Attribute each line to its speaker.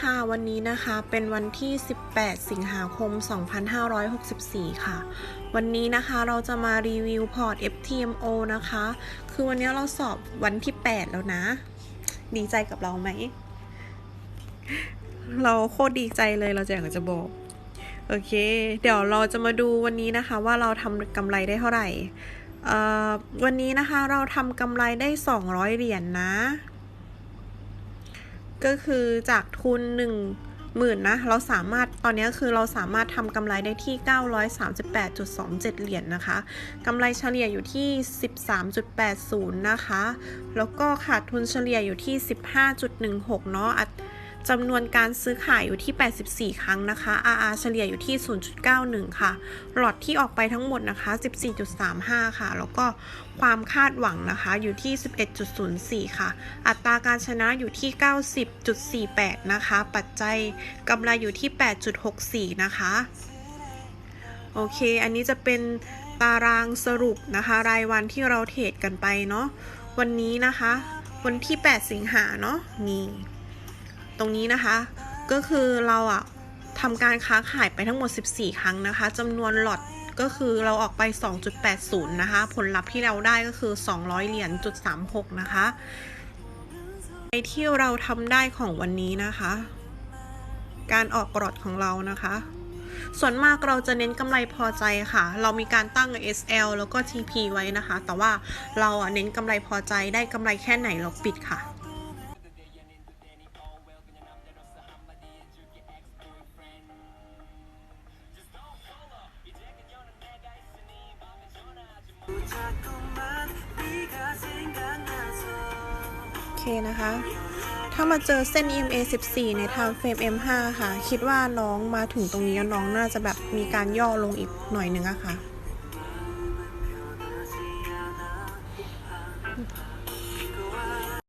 Speaker 1: ค่ะวันนี้นะคะเป็นวันที่ 18 สิงหาคม 2564 ค่ะ วันนี้นะคะเราจะมารีวิวพอร์ต FTMO นะคะ คือวันนี้เราสอบวันที่ 8 แล้วนะ ดีใจกับเราไหม เราโคตรดีใจเลยเราจะอยากจะบอก โอเค เดี๋ยวเราจะมาดูวันนี้นะคะว่าเราทำกำไรได้เท่าไหร่วันนี้นะคะเราทำกำไรได้ 200 เหรียญนนะ ก็คือจากทุน 1 หมื่นนะ เราสามารถตอนนี้คือเราสามารถทำกำไรได้ที่ 938.27 เหรียญนนะคะกำไรเฉลี่ยอยู่ที่ 13.80 นะคะ แล้วก็ขาดทุนเฉลี่ยอยู่ที่ 15.16 เนาะ จำนวนการซื้อขายอยู่ที่ 84 ครั้งนะคะ RR เฉลี่ยอยู่ที่ 0.91 ค่ะ หลอดที่ออกไปทั้งหมดนะคะ 14.35 ค่ะ แล้วก็ความคาดหวังนะคะอยู่ที่ 11.04 ค่ะ อัตราการชนะอยู่ที่ 90.48 นะคะ ปัจจัยกำไรอยู่ที่ 8.64 นะคะ โอเค อันนี้จะเป็นตารางสรุปนะคะ รายวันที่เราเทรดกันไปเนาะ วันนี้นะคะ วันที่ 8 สิงหาเนาะ นี่ ตรงนี้นะคะ ก็คือเราอะทำการค้าขายไปทั้งหมด 14 ครั้งนะคะจำนวนหลอดก็คือเราออกไป 2.80 นะคะ ผลลัพธ์ที่เราได้ก็คือ 200 เหรียญจุด36 นะคะในที่เราทำได้ของวันนี้นะคะ การออกกรอดของเรานะคะ ส่วนมากเราจะเน้นกำไรพอใจค่ะ เรามีการตั้ง SL แล้วก็ TP ไว้นะคะ แต่ว่าเราอะเน้นกำไรพอใจได้กำไรแค่ไหนเราปิดค่ะ โอเคนะคะ ถ้ามาเจอเส้น EMA 14 ในทางเฟรม M5 ค่ะ คิดว่าน้องมาถึงตรงนี้แล้วน้องน่าจะแบบมีการย่อลงอีกหน่อยนึงอะค่ะ